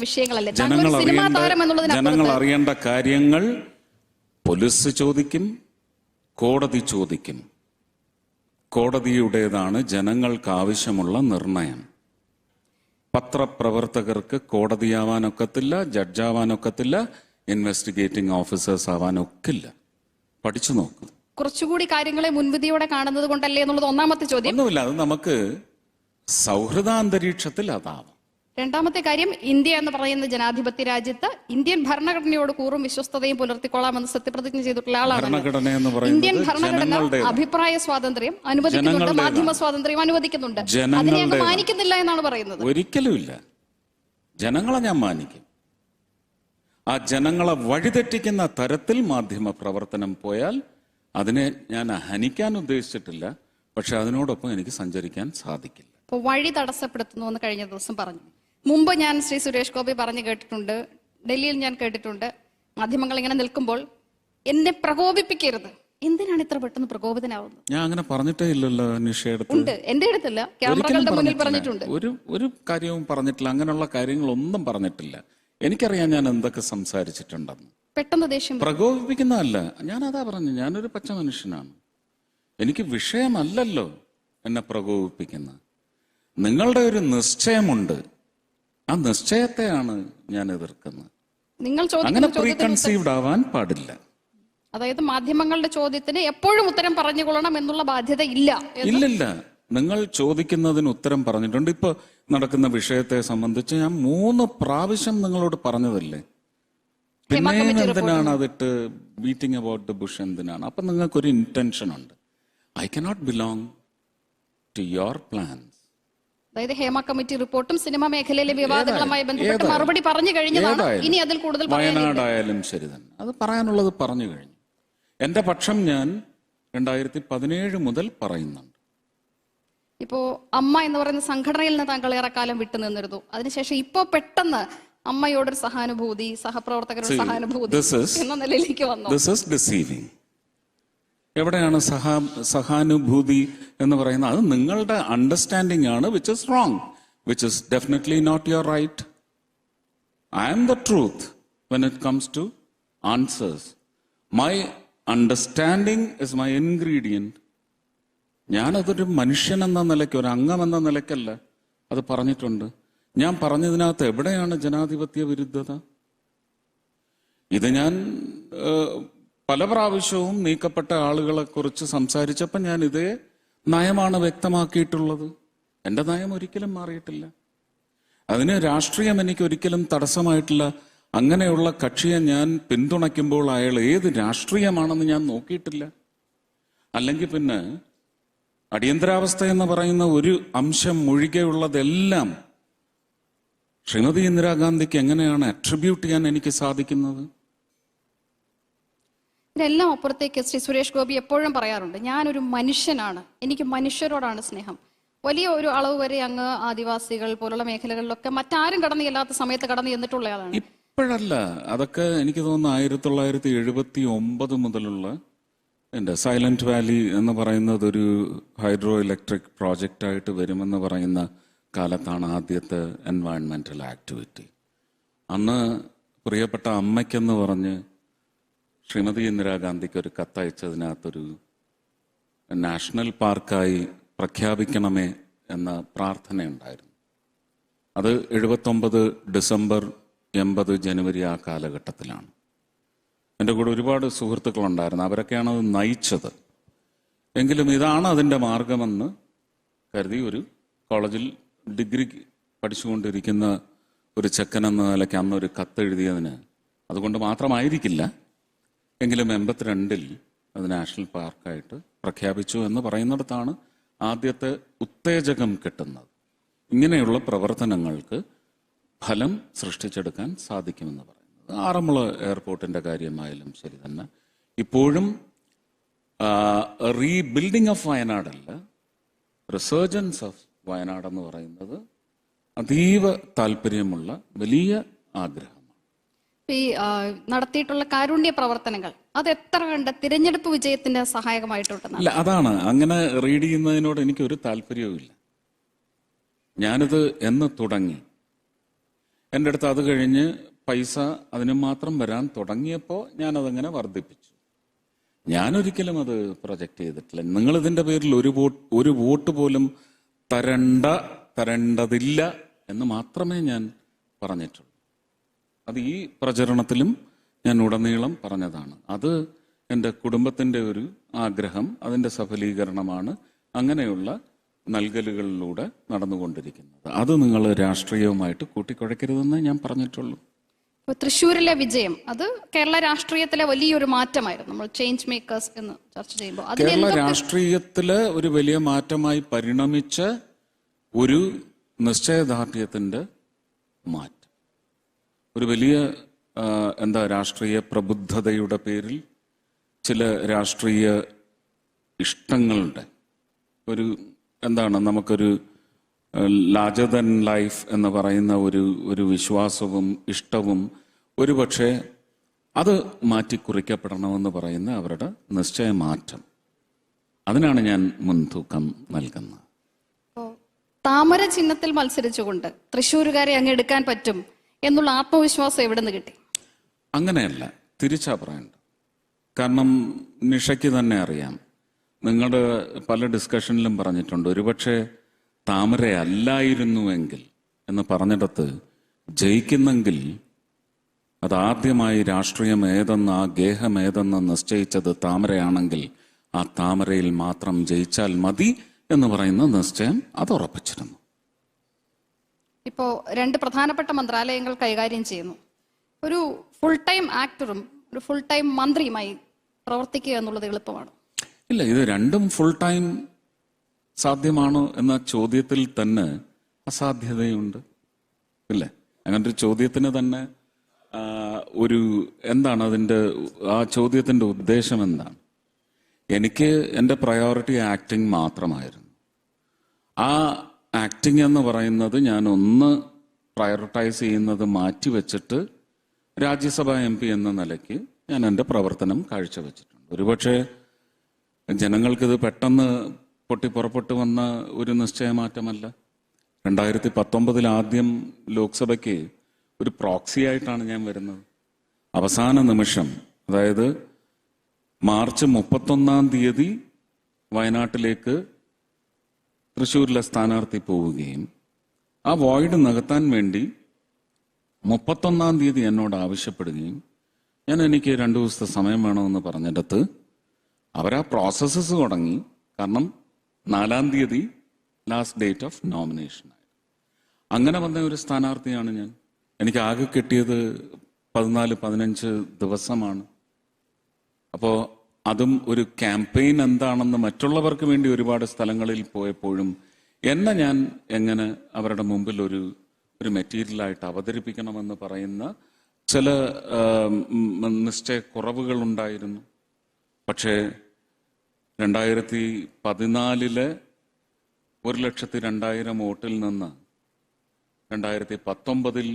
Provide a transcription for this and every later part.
വിഷയങ്ങളല്ലേ? ജനങ്ങൾ അറിയേണ്ട ജനങ്ങൾ അറിയേണ്ട കാര്യങ്ങൾ പോലീസ് ചോദിക്കും കോടതി ചോദിക്കും. കോടതിയുടേതാണ് ജനങ്ങൾക്ക് ആവശ്യമുള്ള നിർണയം. പത്രപ്രവർത്തകർക്ക് കോടതിയാവാനൊക്കത്തില്ല ജഡ്ജാവാനൊക്കത്തില്ല ഇൻവെസ്റ്റിഗേറ്റിംഗ് ഓഫീസേഴ്സ് ആവാനൊക്കില്ല. പഠിച്ചു നോക്കും. കുറച്ചുകൂടി കാര്യങ്ങളെ മുൻവിധിയോടെ കാണുന്നത് കൊണ്ടല്ലേ എന്നുള്ളത് ഒന്നാമത്തെ ചോദ്യം. ഒന്നുമില്ല അത് നമുക്ക് സൗഹൃദാന്തരീക്ഷത്തിൽ അതാവാം. രണ്ടാമത്തെ കാര്യം ഇന്ത്യ എന്ന് പറയുന്ന ജനാധിപത്യ രാജ്യത്ത് ഇന്ത്യൻ ഭരണഘടനയോട് കൂറും വിശ്വസ്തതയും പുലർത്തിക്കൊള്ളാമെന്ന് സത്യപ്രതിജ്ഞ ചെയ്തിട്ടുള്ള ആളാണ് ഇന്ത്യൻ ഭരണഘടന അഭിപ്രായ സ്വാതന്ത്ര്യം അനുവദിക്കുന്നുണ്ട്. മാധ്യമ സ്വാതന്ത്ര്യം അനുവദിക്കുന്നുണ്ട്. അതിനെ മാനിക്കുന്നില്ല എന്നാണ് പറയുന്നത്. ഒരിക്കലുമില്ല. ജനങ്ങളെ ഞാൻ മാനിക്കും. ആ ജനങ്ങളെ വഴിതെറ്റിക്കുന്ന തരത്തിൽ മാധ്യമ പ്രവർത്തനം പോയാൽ അതിനെ ഞാൻ ഹനിക്കാൻ ഉദ്ദേശിച്ചിട്ടില്ല പക്ഷെ അതിനോടൊപ്പം എനിക്ക് സഞ്ചരിക്കാൻ സാധിക്കില്ല. വഴി തടസ്സപ്പെടുത്തുന്നു എന്ന് കഴിഞ്ഞ ദിവസം പറഞ്ഞു. മുമ്പ് ഞാൻ ശ്രീ സുരേഷ് ഗോപി പറഞ്ഞു കേട്ടിട്ടുണ്ട് ഡൽഹിയിൽ ഞാൻ കേട്ടിട്ടുണ്ട്. മാധ്യമങ്ങൾ ഇങ്ങനെ നിൽക്കുമ്പോൾ എന്നെ പ്രകോപിപ്പിക്കരുത്. എന്തിനാണ് ഇത്ര പെട്ടെന്ന് പ്രകോപിതനാവുന്നത്? ഞാൻ അങ്ങനെ പറഞ്ഞിട്ടേ ഇല്ലല്ലോ ഉണ്ട്. എന്റെ അടുത്തല്ല. ക്യാമറകളുടെ മുന്നിൽ പറഞ്ഞിട്ടുണ്ട്. ഒരു ഒരു കാര്യവും പറഞ്ഞിട്ടില്ല. അങ്ങനെയുള്ള കാര്യങ്ങളൊന്നും പറഞ്ഞിട്ടില്ല. എനിക്കറിയാം ഞാൻ എന്തൊക്കെ സംസാരിച്ചിട്ടുണ്ടെന്ന്. പെട്ടെന്ന് ദേഷ്യം. പ്രകോപിപ്പിക്കുന്നതല്ല. ഞാൻ അതാ പറഞ്ഞു. ഞാനൊരു പച്ച മനുഷ്യനാണ്. എനിക്ക് വിഷയമല്ലല്ലോ എന്നെ പ്രകോപിപ്പിക്കുന്നത് നിങ്ങളുടെ ഒരു നിശ്ചയമുണ്ട്. ആ നിശ്ചയത്തെയാണ് ഞാൻ എതിർക്കുന്നത്. നിങ്ങൾ അങ്ങനെ പ്രീ കൺസീവ്ഡ് ആവാൻ പാടില്ല. അതായത് മാധ്യമങ്ങളുടെ ചോദ്യത്തിന് എപ്പോഴും ഉത്തരം പറഞ്ഞുകൊള്ളണം എന്നുള്ള ബാധ്യത ഇല്ല ഇല്ലില്ല. നിങ്ങൾ ചോദിക്കുന്നതിന് ഉത്തരം പറഞ്ഞിട്ടുണ്ട്. ഇപ്പൊ നടക്കുന്ന വിഷയത്തെ സംബന്ധിച്ച് ഞാൻ മൂന്ന് പ്രാവശ്യം നിങ്ങളോട് പറഞ്ഞതല്ലേ? പിന്നെ എന്തിനാണ് അതിട്ട് ബീറ്റിംഗ് അബൌട്ട് ദ ബുഷ് എന്തിനാണ്? അപ്പൊ നിങ്ങൾക്കൊരു ഇന്റൻഷൻ ഉണ്ട്. I cannot belong to your plans അതായത് ഹേമ കമ്മിറ്റി റിപ്പോർട്ടും സിനിമ മേഖലയിലെ വിവാദങ്ങളുമായി ബന്ധപ്പെട്ട് മറുപടി പറഞ്ഞു കഴിഞ്ഞതാണ്. ഇനി അതിൽ കൂടുതൽ വയനാടായാലും ശരി തന്നെ. അത് പറയാനുള്ളത് പറഞ്ഞു കഴിഞ്ഞു. എന്റെ പക്ഷം ഞാൻ രണ്ടായിരത്തി പതിനേഴ് മുതൽ പറയുന്നുണ്ട്. ഇപ്പോ അമ്മ എന്ന് പറയുന്ന സംഘടനയിൽ നിന്ന് താങ്കൾ ഏറെക്കാലം വിട്ടു നിന്നിരുന്നു. അതിനുശേഷം ഇപ്പോ പെട്ടെന്ന് അമ്മയോടൊരു സഹാനുഭൂതി സഹപ്രവർത്തകരുടെ സഹാനുഭൂതി എന്ന നിലയിലേക്ക് വന്നു. ദിസ് ഇസ് ഡിസീവിങ് എവിടെയാണ് സഹാ സഹാനുഭൂതി എന്ന് പറയുന്നത്? അത് നിങ്ങളുടെ അണ്ടർസ്റ്റാൻഡിംഗ് ആണ് which is wrong which is definitely not your right I am the truth when it comes to answers my understanding is my ingredient ഞാനതൊരു മനുഷ്യൻ എന്ന നിലയ്ക്ക് ഒരു അംഗം എന്ന നിലയ്ക്കല്ല അത് പറഞ്ഞിട്ടുണ്ട്. ഞാൻ പറഞ്ഞതിനകത്ത് എവിടെയാണ് ജനാധിപത്യ വിരുദ്ധത? ഇത് ഞാൻ പല പ്രാവശ്യവും നീക്കപ്പെട്ട ആളുകളെ കുറിച്ച് സംസാരിച്ചപ്പോൾ ഞാൻ ഇതേ നയമാണ് വ്യക്തമാക്കിയിട്ടുള്ളത്. എന്റെ നയം ഒരിക്കലും മാറിയിട്ടില്ല. അതിന് രാഷ്ട്രീയം എനിക്ക് ഒരിക്കലും തടസ്സമായിട്ടില്ല. അങ്ങനെയുള്ള കക്ഷിയെ ഞാൻ പിന്തുണയ്ക്കുമ്പോൾ അയാൾ ഏത് രാഷ്ട്രീയമാണെന്ന് ഞാൻ നോക്കിയിട്ടില്ല. അല്ലെങ്കിൽ പിന്നെ അടിയന്തരാവസ്ഥ എന്ന് പറയുന്ന ഒരു അംശം ഒഴികെയുള്ളതെല്ലാം ശ്രീമതി ഇന്ദിരാഗാന്ധിക്ക് എങ്ങനെയാണ് അട്രിബ്യൂട്ട് ചെയ്യാൻ എനിക്ക് സാധിക്കുന്നത്? ഇതിനെല്ലാം അപ്പുറത്തേക്ക് ശ്രീ സുരേഷ് ഗോപി എപ്പോഴും പറയാറുണ്ട് ഞാനൊരു മനുഷ്യനാണ് എനിക്ക് മനുഷ്യരോടാണ് സ്നേഹം. വലിയ ഒരു അളവ് വരെ അങ്ങ് ആദിവാസികൾ പോലുള്ള മേഖലകളിലൊക്കെ മറ്റാരും കടന്നു ചെല്ലാത്ത സമയത്ത് കടന്നു ചെന്നിട്ടുള്ളയാളാണ്. ഇപ്പോഴല്ല അതൊക്കെ എനിക്ക് തോന്നുന്നു ആയിരത്തി തൊള്ളായിരത്തി എഴുപത്തി ഒമ്പത് മുതലുള്ള എന്റെ സൈലന്റ് വാലി എന്ന് പറയുന്നത് ഒരു ഹൈഡ്രോ ഇലക്ട്രിക് പ്രോജക്റ്റ് ആയിട്ട് വരുമെന്ന് പറയുന്ന കാലത്താണ് ആദ്യത്തെ എൻവയൺമെന്റൽ ആക്ടിവിറ്റി അന്ന് പ്രിയപ്പെട്ട അമ്മയ്ക്കെന്ന് പറഞ്ഞ് ശ്രീമതി ഇന്ദിരാഗാന്ധിക്ക് ഒരു കത്തയച്ചതിനകത്തൊരു നാഷണൽ പാർക്കായി പ്രഖ്യാപിക്കണമേ എന്ന പ്രാർത്ഥനയുണ്ടായിരുന്നു. അത് എഴുപത്തൊമ്പത് ഡിസംബർ എൺപത് ജനുവരി ആ കാലഘട്ടത്തിലാണ്. എന്റെ കൂടെ ഒരുപാട് സുഹൃത്തുക്കളുണ്ടായിരുന്നു. അവരൊക്കെയാണ് അത് നയിച്ചത്. എങ്കിലും ഇതാണ് അതിന്റെ മാർഗമെന്ന് കരുതി ഒരു കോളേജിൽ ഡിഗ്രി പഠിച്ചുകൊണ്ടിരിക്കുന്ന ഒരു ചെക്കൻ എന്ന നിലയ്ക്ക് അന്ന് ഒരു കത്തെഴുതിയതിന് അതുകൊണ്ട് മാത്രമായിരിക്കില്ല. എങ്കിലും എൺപത്തിരണ്ടിൽ അത് നാഷണൽ പാർക്കായിട്ട് പ്രഖ്യാപിച്ചു എന്ന് പറയുന്നിടത്താണ് ആദ്യത്തെ ഉത്തേജകം കിട്ടുന്നത്. ഇങ്ങനെയുള്ള പ്രവർത്തനങ്ങൾക്ക് ഫലം സൃഷ്ടിച്ചെടുക്കാൻ സാധിക്കുമെന്ന് പറയുന്നത്. ആറന്മുള എയർപോർട്ടിന്റെ കാര്യമായാലും ശരി തന്നെ. ഇപ്പോഴും റീബിൽഡിംഗ് ഓഫ് വയനാടല്ല റിസർജൻസ് ഓഫ് വയനാട് എന്ന് പറയുന്നത് അതീവ താല്പര്യമുള്ള വലിയ ആഗ്രഹമാണ് ഈ നടത്തിയിട്ടുള്ള കാരുണ്യ പ്രവർത്തനങ്ങൾ. അത് എത്ര കണ്ട് തിരഞ്ഞെടുപ്പ് വിജയത്തിന്റെ അല്ല അതാണ്. അങ്ങനെ റീഡ് ചെയ്യുന്നതിനോട് എനിക്ക് ഒരു താല്പര്യവുമില്ല. ഞാനിത് എന്ന് തുടങ്ങി. എന്റെ അടുത്ത് അത് കഴിഞ്ഞ് പൈസ അതിന് മാത്രം വരാൻ തുടങ്ങിയപ്പോൾ ഞാനതങ്ങനെ വർദ്ധിപ്പിച്ചു. ഞാനൊരിക്കലും അത് പ്രൊജക്റ്റ് ചെയ്തിട്ടില്ല. നിങ്ങൾ ഇതിന്റെ പേരിൽ ഒരു വോട്ട് ഒരു വോട്ട് പോലും തരണ്ട തരേണ്ടതില്ല എന്ന് മാത്രമേ ഞാൻ പറഞ്ഞിട്ടുള്ളൂ. അത് ഈ പ്രചരണത്തിലും ഞാൻ ഉടനീളം പറഞ്ഞതാണ്. അത് എന്റെ കുടുംബത്തിന്റെ ഒരു ആഗ്രഹം അതിന്റെ സഫലീകരണമാണ് അങ്ങനെയുള്ള നൽകലുകളിലൂടെ നടന്നുകൊണ്ടിരിക്കുന്നത്. അത് നിങ്ങൾ രാഷ്ട്രീയവുമായിട്ട് കൂട്ടിക്കുഴയ്ക്കരുതെന്ന് ഞാൻ പറഞ്ഞിട്ടുള്ളൂ. ഇപ്പൊ തൃശ്ശൂരിലെ വിജയം അത് കേരള രാഷ്ട്രീയത്തിലെ വലിയൊരു മാറ്റമായിരുന്നു. നമ്മൾ ചേഞ്ച് മേക്കേഴ്സ് എന്ന് ചർച്ച ചെയ്യുമ്പോൾ കേരള രാഷ്ട്രീയത്തിലെ ഒരു വലിയ മാറ്റമായി പരിണമിച്ച ഒരു നിശ്ചയദാർഢ്യത്തിന്റെ മാറ്റം. ഒരു വലിയ എന്താ രാഷ്ട്രീയ പ്രബുദ്ധതയുടെ പേരിൽ ചില രാഷ്ട്രീയ ഇഷ്ടങ്ങളുണ്ട്. ഒരു എന്താണ് നമുക്കൊരു ലാജർ ദൻ ലൈഫ് എന്ന് പറയുന്ന ഒരു ഒരു വിശ്വാസവും ഇഷ്ടവും ഒരുപക്ഷെ അത് മാറ്റിക്കുറിക്കപ്പെടണമെന്ന് പറയുന്ന അവരുടെ നിശ്ചയ മാറ്റം. അതിനാണ് ഞാൻ മുൻതൂക്കം നൽകുന്നത്. താമര ചിഹ്നത്തിൽ മത്സരിച്ചുകൊണ്ട് തൃശ്ശൂരുകാരെ അങ്ങ് എടുക്കാൻ പറ്റും. എന്നുള്ള ആത്മവിശ്വാസം എവിടെ നിന്ന് കിട്ടി? അങ്ങനെയല്ല തിരിച്ചാ പറയണ്ട കാരണം നിഷയ്ക്ക് തന്നെ അറിയാം. നിങ്ങളുടെ പല ഡിസ്കഷനിലും പറഞ്ഞിട്ടുണ്ട് ഒരുപക്ഷെ താമരയല്ലായിരുന്നുവെങ്കിൽ എന്ന് പറഞ്ഞിടത്ത് ജയിക്കുന്നെങ്കിൽ അതാദ്യമായി രാഷ്ട്രീയം ഏതെന്ന് ആ ഗേഹം ഏതെന്ന് നിശ്ചയിച്ചത് താമരയാണെങ്കിൽ ആ താമരയിൽ മാത്രം ജയിച്ചാൽ മതി എന്ന് പറയുന്ന നിശ്ചയം അത് ഉറപ്പിച്ചിരുന്നു. ഇപ്പോ രണ്ട് പ്രധാനപ്പെട്ട മന്ത്രാലയങ്ങൾ കൈകാര്യം ചെയ്യുന്നു. ഒരു ഫുൾ ടൈം ആക്ടറും ഒരു ഫുൾ ടൈം മന്ത്രിയുമായി പ്രവർത്തിക്കുക എന്നുള്ളത് എളുപ്പമാണ്. ഇല്ല ഇത് രണ്ടും ഫുൾ ടൈം സാധ്യമാണ് എന്ന ചോദ്യത്തിൽ തന്നെ അസാധ്യതയുണ്ട്. ഇല്ലേ? അങ്ങനെ ഒരു ചോദ്യത്തിന് തന്നെ ഒരു എന്താണ് അതിന്റെ ആ ചോദ്യത്തിന്റെ ഉദ്ദേശം എന്താണ്? എനിക്ക് എന്റെ പ്രയോറിറ്റി ആക്ടിങ് മാത്രമായിരുന്നു. ആ ആക്ടിങ് എന്ന് പറയുന്നത് ഞാൻ ഒന്ന് പ്രയോറിറ്റൈസ് ചെയ്യുന്നത് മാറ്റിവെച്ചിട്ട് രാജ്യസഭ എം പി എന്ന നിലയ്ക്ക് ഞാൻ എന്റെ പ്രവർത്തനം കാഴ്ചവെച്ചിട്ടുണ്ട്. ഒരുപക്ഷെ ജനങ്ങൾക്കിത് പെട്ടെന്ന് പൊട്ടിപ്പുറപ്പെട്ടു വന്ന ഒരു നിശ്ചയമാറ്റമല്ല. രണ്ടായിരത്തി പത്തൊമ്പതിൽ ആദ്യം ലോക്സഭയ്ക്ക് ഒരു പ്രോക്സി ആയിട്ടാണ് ഞാൻ വരുന്നത്. അവസാന നിമിഷം അതായത് മാർച്ച് മുപ്പത്തൊന്നാം തീയതി വയനാട്ടിലേക്ക് തൃശ്ശൂരിലെ സ്ഥാനാർത്ഥി പോവുകയും ആ വോയിഡ് നികത്താൻ വേണ്ടി മുപ്പത്തൊന്നാം തീയതി എന്നോട് ആവശ്യപ്പെടുകയും ഞാൻ എനിക്ക് രണ്ടു ദിവസത്തെ സമയം വേണമെന്ന് പറഞ്ഞിടത്ത് അവരാ പ്രോസസ്സസ് തുടങ്ങി. കാരണം നാലാം തീയതി ലാസ്റ്റ് ഡേറ്റ് ഓഫ് നോമിനേഷൻ അങ്ങനെ വന്ന ഒരു സ്ഥാനാർത്ഥിയാണ് ഞാൻ. എനിക്ക് ആകെ കിട്ടിയത് പതിനാല് പതിനഞ്ച് ദിവസമാണ്. അപ്പോൾ അതും ഒരു ക്യാമ്പയിൻ എന്താണെന്ന് മറ്റുള്ളവർക്ക് വേണ്ടി ഒരുപാട് സ്ഥലങ്ങളിൽ പോയപ്പോഴും എന്നെ ഞാൻ എങ്ങനെ അവരുടെ മുമ്പിൽ ഒരു ഒരു മെറ്റീരിയലായിട്ട് അവതരിപ്പിക്കണമെന്ന് പറയുന്ന ചില നിശ്ചയക്കുറവുകൾ ഉണ്ടായിരുന്നു പക്ഷേ രണ്ടായിരത്തി പതിനാലിലെ ഒരു ലക്ഷത്തി രണ്ടായിരം വോട്ടിൽ നിന്ന് രണ്ടായിരത്തി പത്തൊമ്പതിൽ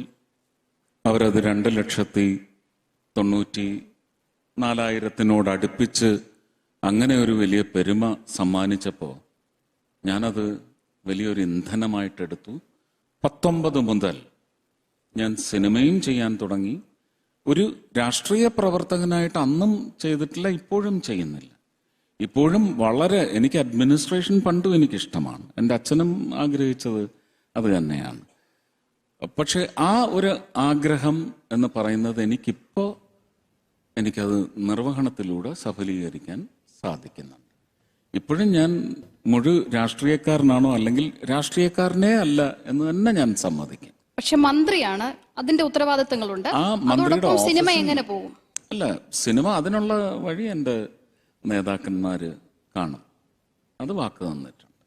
അവരത് രണ്ട് ലക്ഷത്തി തൊണ്ണൂറ്റി നാലായിരത്തിനോട് അടുപ്പിച്ച് അങ്ങനെ ഒരു വലിയ പെരുമ സമ്മാനിച്ചപ്പോൾ ഞാനത് വലിയൊരു ഇന്ധനമായിട്ടെടുത്തു. പത്തൊമ്പത് മുതൽ ഞാൻ സിനിമയും ചെയ്യാൻ തുടങ്ങി. ഒരു രാഷ്ട്രീയ പ്രവർത്തകനായിട്ട് അന്നും ചെയ്തിട്ടില്ല ഇപ്പോഴും ചെയ്യുന്നില്ല. ഇപ്പോഴും വളരെ എനിക്ക് അഡ്മിനിസ്ട്രേഷൻ പണ്ടും എനിക്കിഷ്ടമാണ്. എന്റെ അച്ഛനും ആഗ്രഹിച്ചത് അത് തന്നെയാണ്. പക്ഷേ ആ ഒരു ആഗ്രഹം എന്ന് പറയുന്നത് എനിക്കിപ്പോ എനിക്കത് നിർവഹണത്തിലൂടെ സഫലീകരിക്കാൻ സാധിക്കുന്നുണ്ട്. ഇപ്പോഴും ഞാൻ മുഴു രാഷ്ട്രീയക്കാരനാണോ അല്ലെങ്കിൽ രാഷ്ട്രീയക്കാരനെ അല്ല എന്ന് തന്നെ ഞാൻ സമ്മതിക്കും. പക്ഷെ മന്ത്രിയാണ് അതിന്റെ ഉത്തരവാദിത്തങ്ങളുണ്ട്. ആ മന്ത്രിയുടെ സിനിമ എങ്ങനെ പോകും? അല്ല സിനിമ അതിനുള്ള വഴി എന്റെ നേതാക്കന്മാര് കാണും. അത് വാക്ക് തന്നിട്ടുണ്ട്.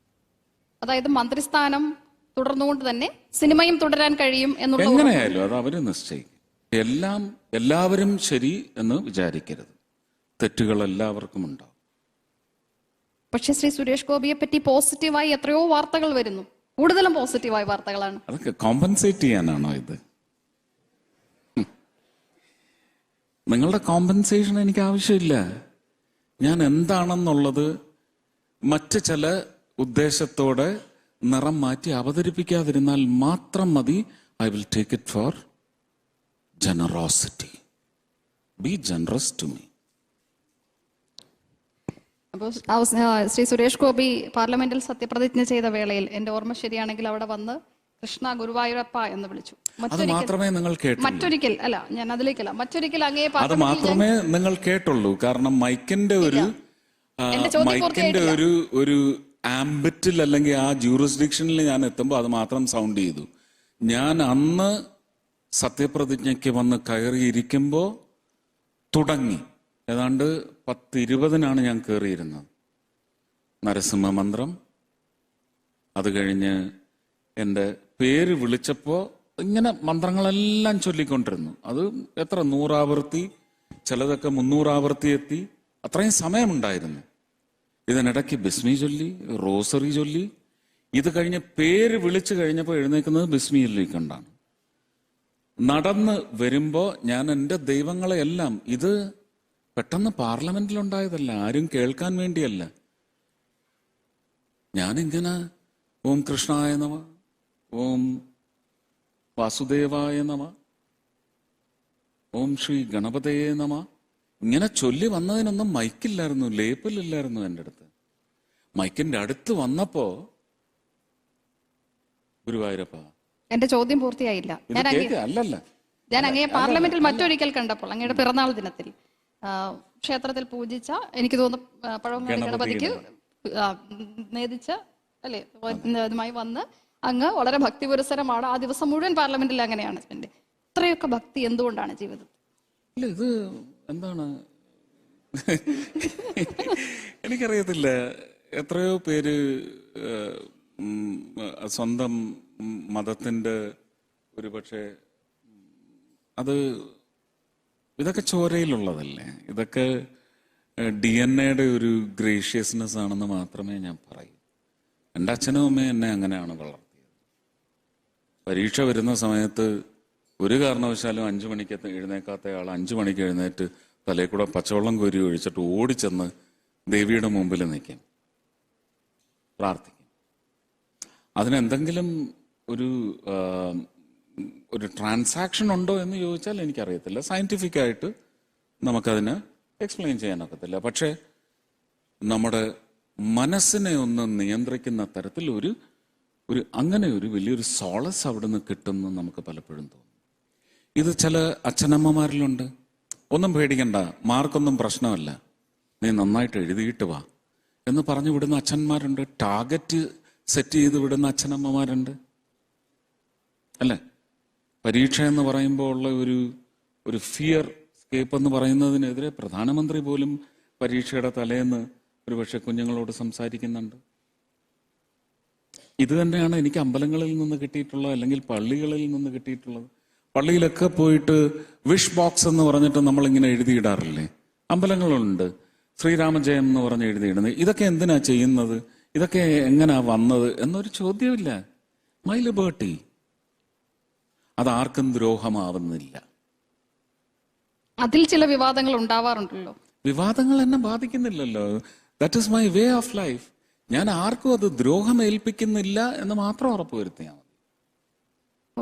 അതായത് മന്ത്രിസ്ഥാനം തുടർന്നുകൊണ്ട് തന്നെ സിനിമയും തുടരാൻ കഴിയും എന്നുള്ള. എങ്ങനെയായാലും അത് അവർ നിശ്ചയിക്കും. എല്ലാം എല്ലാവരും ശരി എന്ന് വിചാരിക്കരുത്. തെറ്റുകൾ എല്ലാവർക്കും ഉണ്ടാവും. പക്ഷെ ശ്രീ സുരേഷ് ഗോപിയെ പറ്റി പോസിറ്റീവായി എത്രയോ വാർത്തകൾ വരുന്നു. കൂടുതലും പോസിറ്റീവായ വാർത്തകളാണ്. അതൊക്കെ കോമ്പൻസേറ്റ് ചെയ്യാനാണോ ഇത്. നിങ്ങളുടെ കോമ്പൻസേഷൻ എനിക്ക് ആവശ്യമില്ല. ഞാൻ എന്താണെന്നുള്ളത് മറ്റ് ചില ഉദ്ദേശത്തോടെ നിറം മാറ്റി അവതരിപ്പിക്കാതിരുന്നാൽ മാത്രം മതി. I will take it for to me. അപ്പോൾ അവസ- ആ, ശ്രീ സുരേഷ് ഗോപി പാർലമെന്റിൽ സത്യപ്രതിജ്ഞ ചെയ്ത വേളയിൽ എന്റെ ഓർമ്മ ശരിയാണെങ്കിൽ അവിടെ വന്ന് കൃഷ്ണ ഗുരുവായൂരപ്പ എന്ന് വിളിച്ചു. മാത്രമേ നിങ്ങൾ മറ്റൊരിക്കൽ അല്ല ഞാൻ അതിലേക്കല്ല. മറ്റൊരിക്കൽ അങ്ങേ അത് മാത്രമേ നിങ്ങൾ കേട്ടുള്ളൂ. കാരണം മൈക്കിന്റെ ഒരു മൈക്കിന്റെ. ഒരു ഒരു ആംബിറ്റിൽ അല്ലെങ്കിൽ ആ ജൂറിസ്ഡിക്ഷനിൽ ഞാൻ എത്തുമ്പോൾ അത് മാത്രം സൗണ്ട് ചെയ്തു. ഞാൻ അന്ന് സത്യപ്രതിജ്ഞയ്ക്ക് വന്ന് കയറിയിരിക്കുമ്പോൾ തുടങ്ങി. ഏതാണ്ട് പത്ത് ഇരുപതിനാണ് ഞാൻ കയറിയിരുന്നത് നരസിംഹ മന്ത്രം. അത് കഴിഞ്ഞ് എന്റെ പേര് വിളിച്ചപ്പോൾ ഇങ്ങനെ മന്ത്രങ്ങളെല്ലാം ചൊല്ലിക്കൊണ്ടിരുന്നു. അത് എത്ര നൂറാവൃത്തി ചിലതൊക്കെ മുന്നൂറാവൃത്തി എത്തി. അത്രയും സമയമുണ്ടായിരുന്നു. ഇതിനിടയ്ക്ക് ബിസ്മി ചൊല്ലി റോസറി ചൊല്ലി. ഇത് കഴിഞ്ഞ് പേര് വിളിച്ചു കഴിഞ്ഞപ്പോൾ എഴുന്നേൽക്കുന്നത് ബിസ്മി ചൊല്ലിക്കൊണ്ടാണ് നടന്ന് വരുമ്പോൾ ഞാൻ എന്റെ ദൈവങ്ങളെയെല്ലാം ഇത് പെട്ടെന്ന് പാർലമെന്റിലുണ്ടായതല്ല ആരും കേൾക്കാൻ വേണ്ടിയല്ല. ഞാനിങ്ങനെ ഓം കൃഷ്ണായ നമ ഓം വാസുദേവായ നമ ഓം ശ്രീ ഗണപതയെ നമ ഇങ്ങനെ ചൊല്ലി വന്നതിനൊന്നും മൈക്കില്ലായിരുന്നു ലേപ്പിലില്ലായിരുന്നു എന്റെ അടുത്ത്. മൈക്കിന്റെ അടുത്ത് വന്നപ്പോ ഗുരുവായൂരപ്പ എന്റെ ചോദ്യം പൂർത്തിയായില്ല. ഞാൻ അങ്ങേ അല്ലല്ല ഞാൻ അങ്ങേ പാർലമെന്റിൽ മറ്റൊരിക്കൽ കണ്ടപ്പോൾ അങ്ങയുടെ പിറന്നാൾ ദിനത്തിൽ ആ, ക്ഷേത്രത്തിൽ പൂജിച്ച എനിക്ക് തോന്നുന്നു ആ, പഴവങ്ങാടി ഗണപതിക്ക് ആ, നേദിച്ച അല്ലെ ഇതുമായി വന്ന് അങ്ങ് വളരെ ഭക്തി പുരസരമാണ് ആ ദിവസം മുഴുവൻ പാർലമെന്റിൽ അങ്ങനെയാണ് സ്പെൻഡ് ഇത്രയൊക്കെ ഭക്തി എന്തുകൊണ്ടാണ് ജീവിതത്തിൽ? ഇല്ല ഇത് എന്താണ്? എനിക്കറിയത്തില്ല. എത്രയോ പേര് ഏഹ്, ഉം, സ്വന്തം മതത്തിന്റെ ഒരു പക്ഷേ അത് ഇതൊക്കെ ചോരയിലുള്ളതല്ലേ? ഇതൊക്കെ ഡി എൻ എയുടെ ഒരു ഗ്രേഷ്യസ്നെസ് ആണെന്ന് മാത്രമേ ഞാൻ പറയൂ. എന്റെ അച്ഛനും അമ്മയും എന്നെ അങ്ങനെയാണ് വളർത്തിയത്. പരീക്ഷ വരുന്ന സമയത്ത് ഒരു കാരണവശാലും അഞ്ചു മണിക്ക് എഴുന്നേക്കാത്ത ആൾ അഞ്ചു മണിക്ക് എഴുന്നേറ്റ് തലയിൽ കൂടെ പച്ചവെള്ളം കോരി ഒഴിച്ചിട്ട് ഓടിച്ചെന്ന് ദേവിയുടെ മുമ്പിൽ നിൽക്കും. പ്രാർത്ഥിക്കും. അതിനെന്തെങ്കിലും ഒരു ഒരു ട്രാൻസാക്ഷൻ ഉണ്ടോ എന്ന് ചോദിച്ചാൽ എനിക്കറിയത്തില്ല. സയന്റിഫിക് ആയിട്ട് നമുക്കതിന് എക്സ്പ്ലെയിൻ ചെയ്യാനൊക്കത്തില്ല പക്ഷേ നമ്മുടെ മനസ്സിനെ ഒന്ന് നിയന്ത്രിക്കുന്ന തരത്തിൽ ഒരു ഒരു അങ്ങനെ ഒരു വലിയൊരു സോളസ് അവിടെ നിന്ന് കിട്ടുമെന്ന് നമുക്ക് പലപ്പോഴും തോന്നും. ഇത് ചില അച്ഛനമ്മമാരിലുണ്ട്. ഒന്നും പേടിക്കണ്ട. മാർക്കൊന്നും പ്രശ്നമല്ല. നീ നന്നായിട്ട് എഴുതിയിട്ട് വാ എന്ന് പറഞ്ഞു വിടുന്ന അച്ഛന്മാരുണ്ട്. ടാർഗറ്റ് സെറ്റ് ചെയ്ത് വിടുന്ന അച്ഛനമ്മമാരുണ്ട്. അല്ലേ പരീക്ഷ എന്ന് പറയുമ്പോൾ ഉള്ള ഒരു ഒരു ഫിയർ സ്കേപ്പ് എന്ന് പറയുന്നതിനെതിരെ പ്രധാനമന്ത്രി പോലും പരീക്ഷയുടെ തലേന്ന് ഒരുപക്ഷെ കുഞ്ഞുങ്ങളോട് സംസാരിക്കുന്നുണ്ട്. ഇത് തന്നെയാണ് എനിക്ക് അമ്പലങ്ങളിൽ നിന്ന് കിട്ടിയിട്ടുള്ളത് അല്ലെങ്കിൽ പള്ളികളിൽ നിന്ന് കിട്ടിയിട്ടുള്ളത്. പള്ളിയിലൊക്കെ പോയിട്ട് വിഷ് ബോക്സ് എന്ന് പറഞ്ഞിട്ട് നമ്മൾ നമ്മളിങ്ങനെ എഴുതിയിടാറില്ലേ? അമ്പലങ്ങളുണ്ട്. ശ്രീരാമജയം എന്ന് പറഞ്ഞ് എഴുതിയിടുന്നത്. ഇതൊക്കെ എന്തിനാ ചെയ്യുന്നത്? ഇതൊക്കെ എങ്ങനാ വന്നത് എന്നൊരു ചോദ്യമില്ല. മൈ ലിബേർട്ടി അത് ആർക്കും ദ്രോഹമാവുന്നില്ല. അതിൽ ചില വിവാദങ്ങൾ ഉണ്ടാവാറുണ്ടല്ലോ. വിവാദങ്ങൾ എന്നെ ബാധിക്കുന്നില്ലല്ലോ. That is my way of life ഞാൻ ആർക്കും അത് ദ്രോഹം ഏൽപ്പിക്കുന്നില്ല എന്ന് മാത്രം ഉറപ്പുവരുത്തിയാൽ മതി.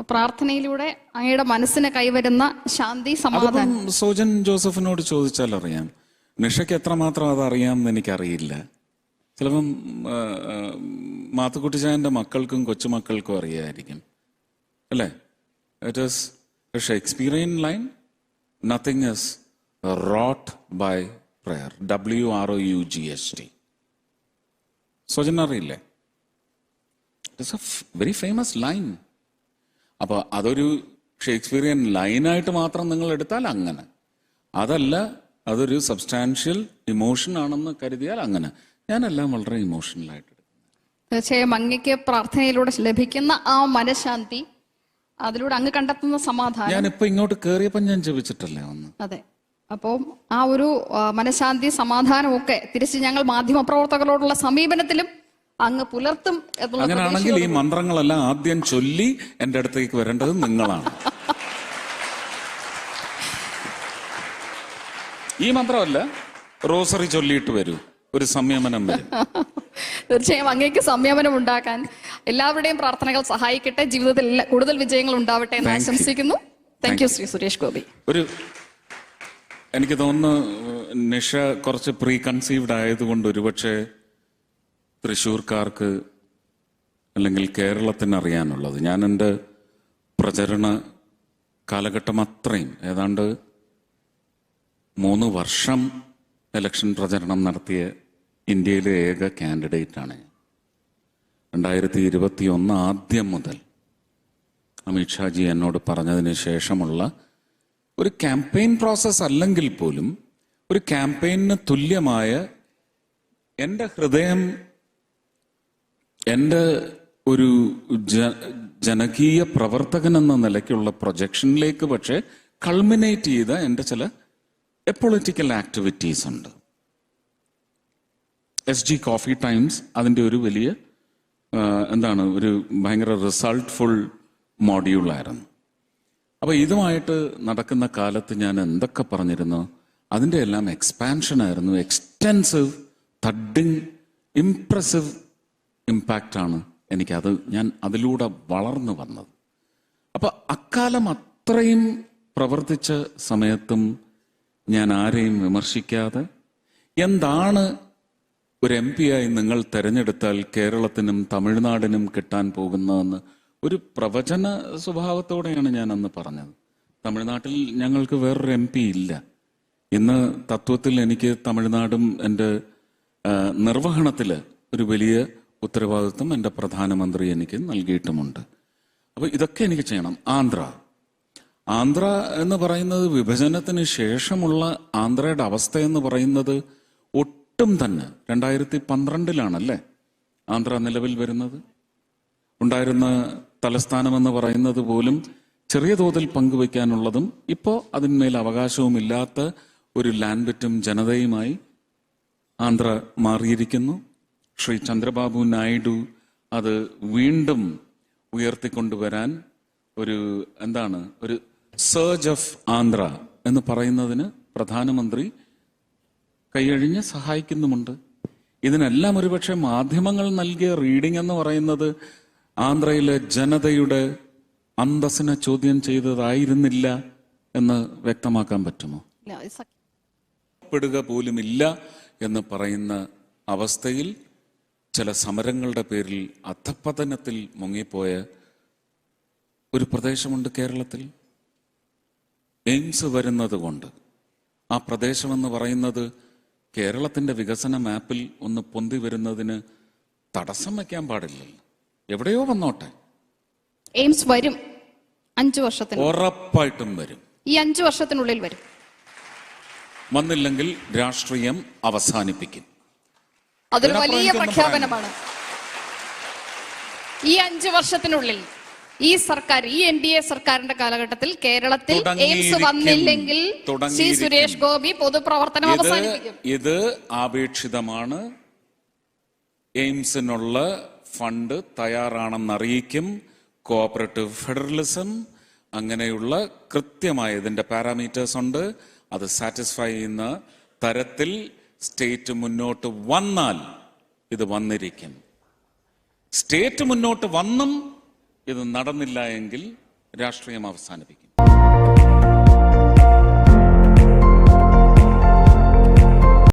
പ്രാർത്ഥനയിലൂടെ അങ്ങയുടെ മനസ്സിന് കൈവരുന്ന ശാന്തി സമാധാനം. സോജൻ ജോസഫിനോട് ചോദിച്ചാൽ അറിയാം. നിഷയ്ക്ക് എത്രമാത്രം അത് അറിയാമെന്ന് എനിക്കറിയില്ല. ചിലപ്പം മാത്തുക്കുട്ടിച്ചായന്റെ മക്കൾക്കും കൊച്ചുമക്കൾക്കും അറിയായിരിക്കും. അല്ലേ? It is a line line. Nothing rote by by prayer. W R O U G H T. അറിയില്ലേ it's a very famous line അപ്പോൾ അതൊരു ഷേക്സ്പിയറിയൻ ലൈനായിട്ട് മാത്രം നിങ്ങൾ എടുത്താൽ അങ്ങനെ അതല്ല അതൊരു സബ്സ്റ്റാൻഷ്യൽ ഇമോഷൻ ആണെന്ന് കരുതിയാൽ അങ്ങനെ ഞാനെല്ലാം വളരെ ഇമോഷണലായിട്ട് എടുക്കും തീർച്ചയായും അങ്ങയ്ക്ക് പ്രാർത്ഥനയിലൂടെ ലഭിക്കുന്ന ആ മനഃശാന്തി അതിലൂടെ അങ്ങ് കണ്ടെത്തുന്ന സമാധാനം. ഞാനിപ്പോ ഇങ്ങോട്ട് കേറിയപ്പോ ഞാൻ ജപിച്ചിട്ടല്ലേ ഒന്ന് അതെ. അപ്പോൾ ആ ഒരു മനഃശാന്തി സമാധാനം ഒക്കെ തിരിച്ച് ഞങ്ങൾ മാധ്യമ പ്രവർത്തകരോടുള്ള സമീപനത്തിലും അങ്ങ് പുലർത്തും അങ്ങനെയാണെങ്കിൽ ഈ മന്ത്രങ്ങളെല്ലാം ആദ്യം ചൊല്ലി എന്റെ അടുത്തേക്ക് വരേണ്ടത് നിങ്ങളാണ്. ഈ മന്ത്രമല്ല റോസറി ചൊല്ലിയിട്ട് വരൂ. ഒരു സംയമനം വരും. തീർച്ചയായും അങ്ങേക്ക് സംയമനം ഉണ്ടാക്കാൻ എല്ലാവരുടെയും പ്രാർത്ഥനകൾ സഹായിക്കട്ടെ. ജീവിതത്തിൽ കൂടുതൽ വിജയങ്ങൾ ഉണ്ടാവട്ടെ എന്ന് ആശംസിക്കുന്നു. Thank you Shri Suresh Gopi. ഒരു എനിക്ക് തോന്നുന്നു നിഷ കുറച്ച് പ്രീ കൺസീവ്ഡ് ആയതുകൊണ്ട് ഒരുപക്ഷെ തൃശ്ശൂർക്കാർക്ക് അല്ലെങ്കിൽ കേരളത്തിന് അറിയാനുള്ളത്. ഞാൻ എന്റെ പ്രചരണ കാലഘട്ടം അത്രയും. ഏതാണ്ട് മൂന്ന് വർഷം ഇലക്ഷൻ പ്രചരണം നടത്തിയ ഇന്ത്യയിലെ ഏക കാൻഡിഡേറ്റാണ് രണ്ടായിരത്തി ഇരുപത്തി ഒന്ന് ആദ്യം മുതൽ അമിത്ഷാജി എന്നോട് പറഞ്ഞതിന് ശേഷമുള്ള ഒരു ക്യാമ്പയിൻ പ്രോസസ് അല്ലെങ്കിൽ പോലും ഒരു ക്യാമ്പയിന് തുല്യമായ എന്റെ ഹൃദയം എന്റെ ഒരു ജനകീയ പ്രവർത്തകൻ എന്ന നിലയ്ക്കുള്ള പ്രൊജക്ഷനിലേക്ക് പക്ഷേ കൾമിനേറ്റ് ചെയ്ത എന്റെ ചില പൊളിറ്റിക്കൽ ആക്ടിവിറ്റീസ് ഉണ്ട്. എസ് ജി കോഫി ടൈംസ് അതിന്റെ ഒരു വലിയ എന്താണ് ഒരു ഭയങ്കര റിസൾട്ട്ഫുൾ മോഡ്യൂളായിരുന്നു അപ്പൊ ഇതുമായിട്ട് നടക്കുന്ന കാലത്ത് ഞാൻ എന്തൊക്കെ പറഞ്ഞിരുന്നു? അതിന്റെ എല്ലാം എക്സ്പാൻഷൻ ആയിരുന്നു. എക്സ്റ്റെൻസീവ് തഡിങ് ഇംപ്രസീവ് ഇമ്പാക്റ്റ് ആണ് എനിക്കത് ഞാൻ അതിലൂടെ വളർന്നു വന്നത്. അപ്പൊ അക്കാലം അത്രയും പ്രവർത്തിച്ച സമയത്തും ഞാൻ ആരെയും വിമർശിക്കാതെ എന്താണ് ഒരു എം പി ആയി നിങ്ങൾ തെരഞ്ഞെടുത്താൽ കേരളത്തിനും തമിഴ്നാടിനും കിട്ടാൻ പോകുന്നതെന്ന് ഒരു പ്രവചന സ്വഭാവത്തോടെയാണ് ഞാൻ അന്ന് പറഞ്ഞത്. തമിഴ്നാട്ടിൽ ഞങ്ങൾക്ക് വേറൊരു എം പി ഇല്ല. ഇന്ന് തത്വത്തിൽ എനിക്ക് തമിഴ്നാടും എന്റെ നിർവഹണത്തിൽ ഒരു വലിയ ഉത്തരവാദിത്വം എന്റെ പ്രധാനമന്ത്രി എനിക്ക് നൽകിയിട്ടുമുണ്ട്. അപ്പോൾ ഇതൊക്കെ എനിക്ക് ചെയ്യണം. ആന്ധ്ര. ആന്ധ്ര എന്ന് പറയുന്നത് വിഭജനത്തിന് ശേഷമുള്ള ആന്ധ്രയുടെ അവസ്ഥ എന്ന് പറയുന്നത് ഒട്ടും തന്നെ. രണ്ടായിരത്തി പന്ത്രണ്ടിലാണല്ലേ ആന്ധ്ര നിലവിൽ വരുന്നത്? ഉണ്ടായിരുന്ന തലസ്ഥാനമെന്ന് പറയുന്നത് പോലും ചെറിയ തോതിൽ പങ്കുവെക്കാനുള്ളതും ഇപ്പോൾ അതിന്മേൽ അവകാശവുമില്ലാത്ത ഒരു ലാൻഡ്ബറ്റും ജനതയുമായി ആന്ധ്ര മാറിയിരിക്കുന്നു. ശ്രീ ചന്ദ്രബാബു നായിഡു അത് വീണ്ടും ഉയർത്തിക്കൊണ്ടുവരാൻ ഒരു എന്താണ്? ഒരു സർജ് ഓഫ് ആന്ധ്ര എന്ന് പറയുന്നതിന് പ്രധാനമന്ത്രി കൈയഴിഞ്ഞ് സഹായിക്കുന്നുമുണ്ട്. ഇതിനെല്ലാം ഒരുപക്ഷെ മാധ്യമങ്ങൾ നൽകിയ റീഡിംഗ് എന്ന് പറയുന്നത് ആന്ധ്രയിലെ ജനതയുടെ അന്തസ്സിനെ ചോദ്യം ചെയ്തതായിരുന്നില്ല എന്ന് വ്യക്തമാക്കാൻ പറ്റുമോ? ഇല്ല, പോലും ഇല്ല പെടുക പോലുമില്ല എന്ന് പറയുന്ന അവസ്ഥയിൽ ചില സമരങ്ങളുടെ പേരിൽ അധപ്പതനത്തിൽ മുങ്ങിപ്പോയ ഒരു പ്രദേശമുണ്ട് കേരളത്തിൽ. എയിംസ് വരുന്നത് കൊണ്ട്. ആ പ്രദേശമെന്ന് പറയുന്നത് കേരളത്തിന്റെ വികസന മാപ്പിൽ ഒന്ന് പൊന്തി വരുന്നതിന് തടസ്സം വയ്ക്കാൻ പാടില്ലല്ലോ. എവിടെയോ വന്നോട്ടെ. എയിംസ് വരും. അഞ്ചു വർഷത്തിന്. ഉറപ്പായിട്ടും വരും. ഈ അഞ്ചു വർഷത്തിനുള്ളിൽ വരും. വന്നില്ലെങ്കിൽ രാഷ്ട്രീയം അവസാനിപ്പിക്കും. അതൊരു വലിയ പ്രഖ്യാപനമാണ്. ഈ അഞ്ചു വർഷത്തിനുള്ളിൽ ഈ സർക്കാർ ഈ എൻ ഡി എ സർക്കാരിന്റെ കാലഘട്ടത്തിൽ കേരളത്തിൽ എയിംസ് വന്നില്ലെങ്കിൽ ശ്രീ സുരേഷ് ഗോപി പൊതുപ്രവർത്തനം അവസാനിപ്പിക്കും. ഇത് ആപേക്ഷിതമാണ്. എയിംസിനുള്ള ഫണ്ട് തയ്യാറാണെന്ന് അറിയിക്കും കോഓപ്പറേറ്റീവ് ഫെഡറലിസം അങ്ങനെയുള്ള കൃത്യമായ ഇതിന്റെ പാരാമീറ്റേഴ്സ് ഉണ്ട്. അത് സാറ്റിസ്ഫൈ ചെയ്യുന്ന തരത്തിൽ സ്റ്റേറ്റ് മുന്നോട്ട് വന്നാൽ ഇത് വന്നിരിക്കും. സ്റ്റേറ്റ് മുന്നോട്ട് വന്നും ഇത് നടന്നില്ല എങ്കിൽ രാഷ്ട്രീയം അവസാനിപ്പിക്കും.